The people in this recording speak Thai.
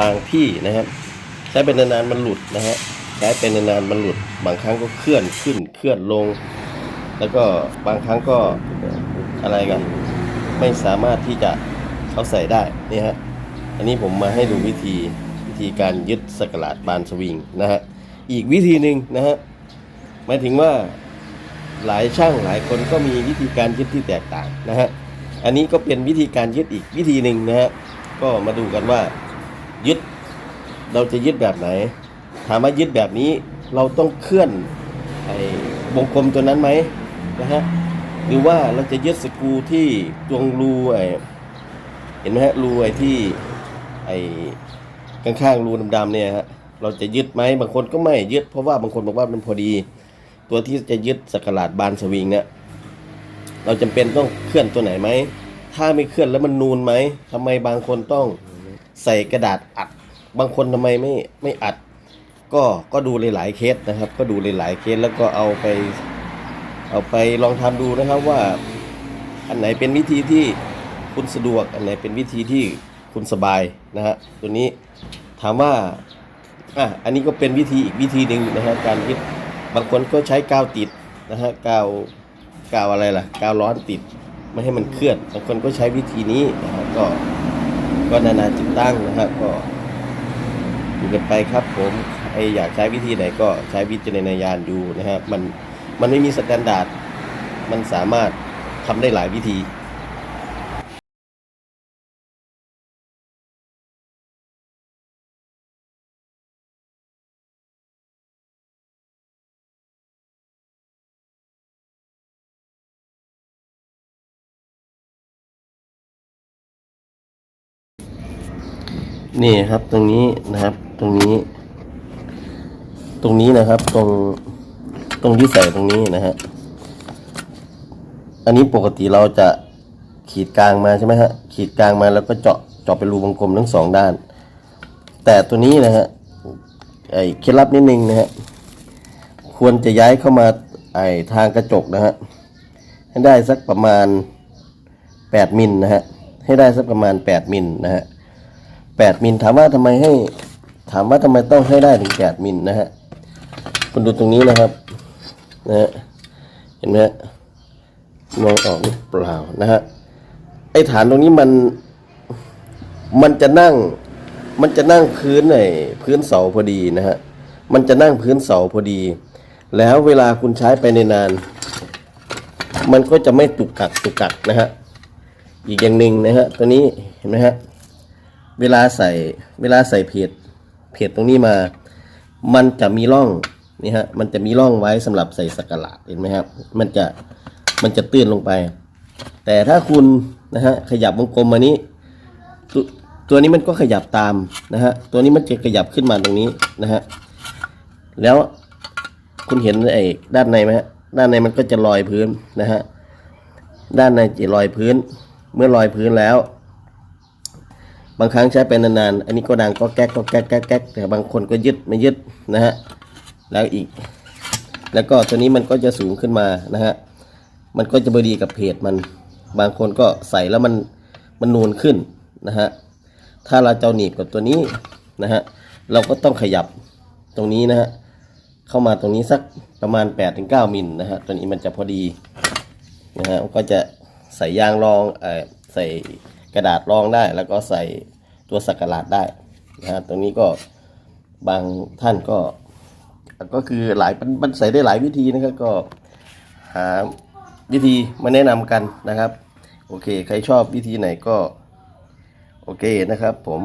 บางที่นะครับ ใช้เป็นนานๆมันหลุดนะฮะใช้เป็นนานๆมันหลุด บางครั้งก็เคลื่อนขึ้นเคลื่อนลง แล้วก็บางครั้งก็อะไรกัน ไม่สามารถที่จะเขาใส่ได้นี่ฮะอันนี้ผมมาให้ดูวิธีวิธีการยึดสกลาดบานสวิงนะฮะอีกวิธีหนึ่งนะฮะหมายถึงว่าหลายช่างหลายคนก็มีวิธีการยึดที่แตกต่างนะฮะอันนี้ก็เป็นวิธีการยึดอีกวิธีหนึ่งนะฮะก็มาดูกันว่า ยึด เราจะยึดแบบไหน ถามว่ายึดแบบนี้เราต้องเคลื่อนไอ้วงกลมตัวนั้นไหมนะฮะหรือว่าเราจะยึดสกรูที่ตรงรูไอ้เห็นไหมฮะรูไอ้ที่ไอ้ข้างๆรูดำๆเนี่ยฮะเราจะยึดไหมบางคนก็ไม่ยึดเพราะว่าบางคนบอกว่ามันพอดี ตัวที่จะยึดสกลาดบานสวิงเนี่ยเราจำเป็นต้องเคลื่อนตัวไหนไหมถ้าไม่เคลื่อนแล้วมันนูนไหมทำไมบางคนต้อง ใส่กระดาษอัด บางคนทำไมไม่ไม่อัด ก็ก็ดูหลายๆเคสนะครับ ก็ดูหลายๆเคสแล้วก็เอาไป เอาไปลองทำดูนะครับว่า อันไหนเป็นวิธีที่คุณสะดวก อันไหนเป็นวิธีที่คุณสบายนะฮะตัวนี้ถามว่าอะอันนี้ก็เป็นวิธีอีกวิธีหนึ่งนะฮะการยึดบางคนก็ใช้กาวติดนะฮะกาวกาวอะไรล่ะกาวร้อนติดไม่ให้มันเคลื่อนบางคนก็ใช้วิธีนี้นะฮะก็ ก็นานาจิตตั้งนะฮะก็อยู่กันไปครับผมไออยากใช้วิธีไหนก็ใช้วิจารณญาณอยู่นะฮะมันมันไม่มีสแตนดาร์ดมันสามารถทำได้หลายวิธี นี่ครับตรงนี้นะครับ ตรงนี้ ตรงนี้นะครับ ตรงตรงที่ใส่ตรงนี้นะฮะอันนี้ปกติเราจะขีดกลางมาใช่ไหมฮะขีดกลางมาแล้วก็เจาะเจาะเป็นรูวงกลมทั้งสองด้าน แต่ตัวนี้นะฮะไอ้เคล็ดลับนิดนึงนะฮะควรจะย้ายเข้ามาไอ้ทางกระจกนะฮะให้ได้สักประมาณแปดมิลนะฮะให้ได้สักประมาณแปดมิลนะฮะ แปดมิลถามว่าทำไมให้ถามว่าทำไมต้องให้ได้ถึงแปดมิลนะฮะคุณดูตรงนี้นะครับนะฮะเห็นไหมมองออกหรือเปล่านะฮะไอ้ฐานตรงนี้มันมันจะนั่งมันจะนั่งพื้นไอ้พื้นเสาพอดีนะฮะมันจะนั่งพื้นเสาพอดี แล้วเวลาคุณใช้ไปในนาน มันก็จะไม่ตุกกักตุกกักนะฮะอีกอย่างหนึ่งนะฮะตัวนี้เห็นไหมฮะ เวลาใส่เวลาใส่เพจเพจตรงนี้มา มันจะมีร่องนี่ฮะมันจะมีร่องไว้สำหรับใส่สกหลาดเห็นไหมครับ มันจะมันจะตื้นลงไป แต่ถ้าคุณนะฮะขยับวงกลมมานี้ตตัวนี้มันก็ขยับตามนะฮะตัวนี้มันจะขยับขึ้นมาตรงนี้นะฮะแล้วคุณเห็นไอ้ด้านในไหมฮะด้านในมันก็จะลอยพื้นนะฮะด้านในจะลอยพื้น เมื่อลอยพื้นแล้ว บางครั้งใช้ไปนานๆ อันนี้ก็ดังก็แก๊กก็แก๊กแก๊กแก๊กแต่บางคนก็ยึดไม่ยึดนะฮะ แล้วอีก แล้วก็ตัวนี้มันก็จะสูงขึ้นมานะฮะ มันก็จะบดีกับเพจมัน บางคนก็ใส่แล้วมันมันนูนขึ้นนะฮะ ถ้าเราจะเอาหนีบกับตัวนี้นะฮะ เราก็ต้องขยับตรงนี้นะฮะ เข้ามาตรงนี้สักประมาณ 8-9มิลนะฮะ ตัวนี้มันจะพอดีนะฮะ ก็จะใส่ยางรองเออใส่ กระดาษรองได้ แล้วก็ใส่ตัวสักกะหลาดได้นะฮะตรงนี้ก็บางท่านก็ ก็คือหลายมันมันใส่ได้หลายวิธีนะครับก็หาวิธีมาแนะนำกันนะครับ โอเค ใครชอบวิธีไหนก็ โอเคนะครับผม